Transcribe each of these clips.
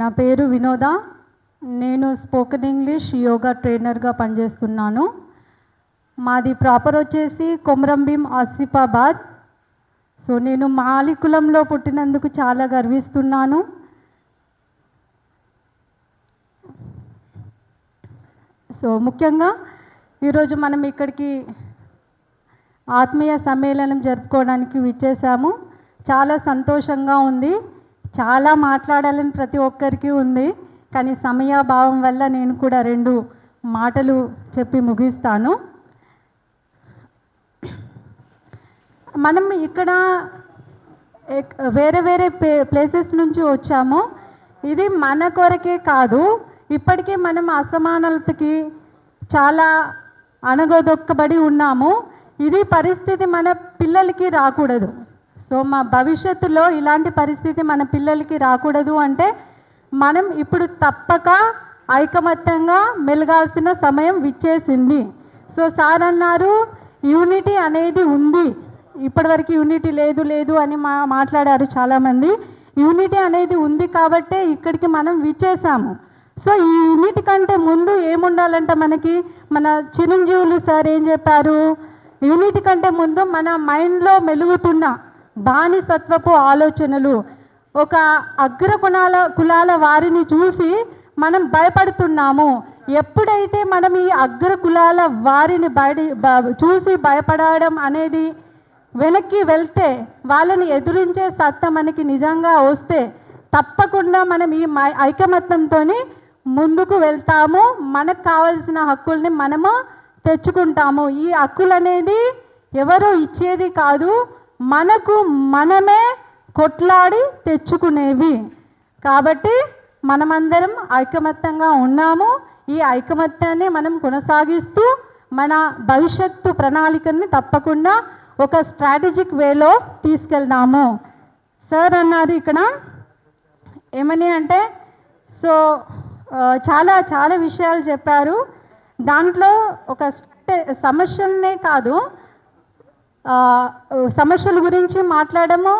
నా పేరు వినోద. నేను స్పోకెన్ ఇంగ్లీష్ యోగా ట్రైనర్గా పనిచేస్తున్నాను. మాది ప్రాపర్ వచ్చేసి కొమరంభీం ఆసిఫాబాద్. సో నేను మాలికులంలో పుట్టినందుకు చాలా గర్విస్తున్నాను. సో ముఖ్యంగా ఈరోజు మనం ఇక్కడికి ఆత్మీయ సమ్మేళనం జరుపుకోవడానికి విచ్చేసాము చాలా సంతోషంగా ఉంది. చాలా మాట్లాడాలని ప్రతి ఒక్కరికి ఉంది కానీ సమయాభావం వల్ల నేను కూడా రెండు మాటలు చెప్పి ముగిస్తాను. మనం ఇక్కడ వేరే వేరే ప్లేసెస్ నుంచి వచ్చాము. ఇది మన కొరకే కాదు ఇప్పటికే మనం అసమానతకి చాలా అణగదొక్కబడి ఉన్నాము. ఇది పరిస్థితి మన పిల్లలకి రాకూడదు. సో మా భవిష్యత్తులో ఇలాంటి పరిస్థితి మన పిల్లలకి రాకూడదు అంటే మనం ఇప్పుడు తప్పక ఐకమత్యంగా మెలగాల్సిన సమయం విచ్చేసింది. సో సార్ అన్నారు యూనిటీ అనేది ఉంది. ఇప్పటివరకు యూనిటీ లేదు లేదు అని మా మాట్లాడారు చాలామంది. యూనిటీ అనేది ఉంది కాబట్టే ఇక్కడికి మనం విచ్చేసాము. సో ఈ యూనిట్ కంటే ముందు ఏముండాలంటే మనకి? మన చిరంజీవులు సార్ ఏం చెప్పారు? యూనిట్ కంటే ముందు మన మైండ్లో మెలుగుతున్న బానిసత్వపు ఆలోచనలు. ఒక అగ్ర కులాల కులాల వారిని చూసి మనం భయపడుతున్నాము. ఎప్పుడైతే మనం ఈ అగ్ర కులాల వారిని బయట చూసి భయపడడం అనేది వెనక్కి వెళ్తే వాళ్ళని ఎదురించే సత్తా మనకి నిజంగా వస్తే తప్పకుండా మనం ఈ మై ఐకమత్యంతో ముందుకు వెళ్తాము. మనకు కావాల్సిన హక్కుల్ని మనము తెచ్చుకుంటాము. ఈ హక్కులు అనేది ఎవరు ఇచ్చేది కాదు. మనకు మనమే కొట్లాడి తెచ్చుకునేవి. కాబట్టి మనమందరం ఐకమత్యంగా ఉన్నాము. ఈ ఐకమత్యాన్ని మనం కొనసాగిస్తూ మన భవిష్యత్తు ప్రణాళికని తప్పకుండా ఒక స్ట్రాటజిక్ వేలో తీసుకెళ్దాము. సార్ అన్నారు ఇక్కడ. ఏమని అంటే సో చాలా చాలా విషయాలు చెప్పారు. దాంట్లో ఒక స్టే- సమస్యలనే కాదు సమస్యల గురించి మాట్లాడము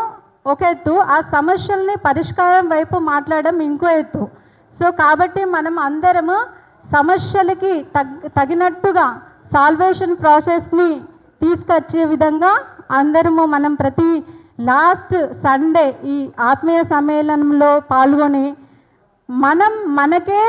ఒక ఎత్తు. ఆ సమస్యల్ని పరిష్కారం వైపు మాట్లాడడం ఇంకో ఎత్తు. సో కాబట్టి మనం అందరము సమస్యలకి తగ్ తగినట్టుగా సాల్వేషన్ ప్రాసెస్ని తీసుకొచ్చే విధంగా అందరము మనం ప్రతి లాస్ట్ సండే ఈ ఆత్మీయ సమ్మేళనంలో పాల్గొని మనం మనకే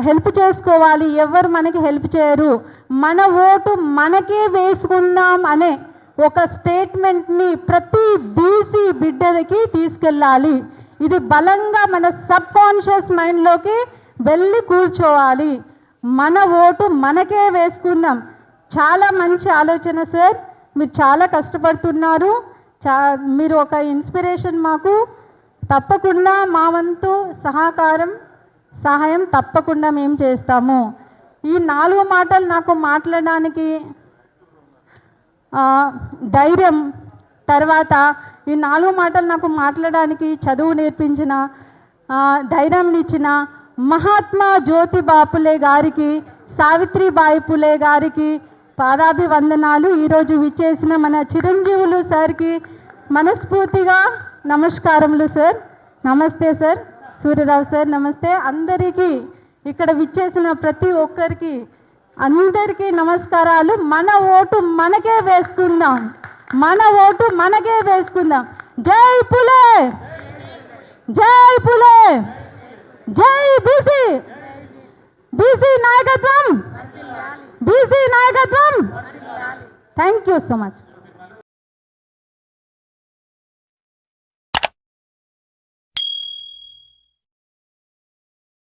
హెల్ప్ చేసుకోవాలి. ఎవరు మనకి హెల్ప్ చేయరు. మన ఓటు మనకే వేసుకుందాం అనే ఒక స్టేట్మెంట్ని ప్రతి బీసీ బిడ్డకి తీసుకెళ్ళాలి. ఇది బలంగా మన సబ్ కాన్షియస్ మైండ్లోకి వెళ్ళి కూర్చోవాలి. మన ఓటు మనకే వేసుకుందాం. చాలా మంచి ఆలోచన సార్. మీరు చాలా కష్టపడుతున్నారు. చా మీరు ఒక ఇన్స్పిరేషన్ మాకు. తప్పకుండా మా వంతు సహకారం సహాయం తప్పకుండా మేము చేస్తాము. ఈ నాలుగు మాటలు నాకు మాట్లాడడానికి ధైర్యం తర్వాత ఈ నాలుగు మాటలు నాకు మాట్లాడడానికి చదువు నేర్పించిన ధైర్యం ఇచ్చిన మహాత్మా జ్యోతిబా పులే గారికి సావిత్రిబాయి పులే గారికి పాదాభివందనాలు. ఈరోజు విచ్చేసిన మన చిరంజీవులు సార్కి మనస్ఫూర్తిగా నమస్కారములు సార్. నమస్తే సార్. సూర్యరావు సార్ నమస్తే. అందరికీ ఇక్కడ విచ్చేసిన ప్రతి ఒక్కరికి అందరికీ నమస్కారాలు. మన ఓటు మనకే వేసుకుందాం. మన ఓటు మనకే వేసుకుందాం. జై పులే! జై పులే! జై బీసీ! బీసీ నాయకత్వం! బీసీ నాయకత్వం! Thank you so much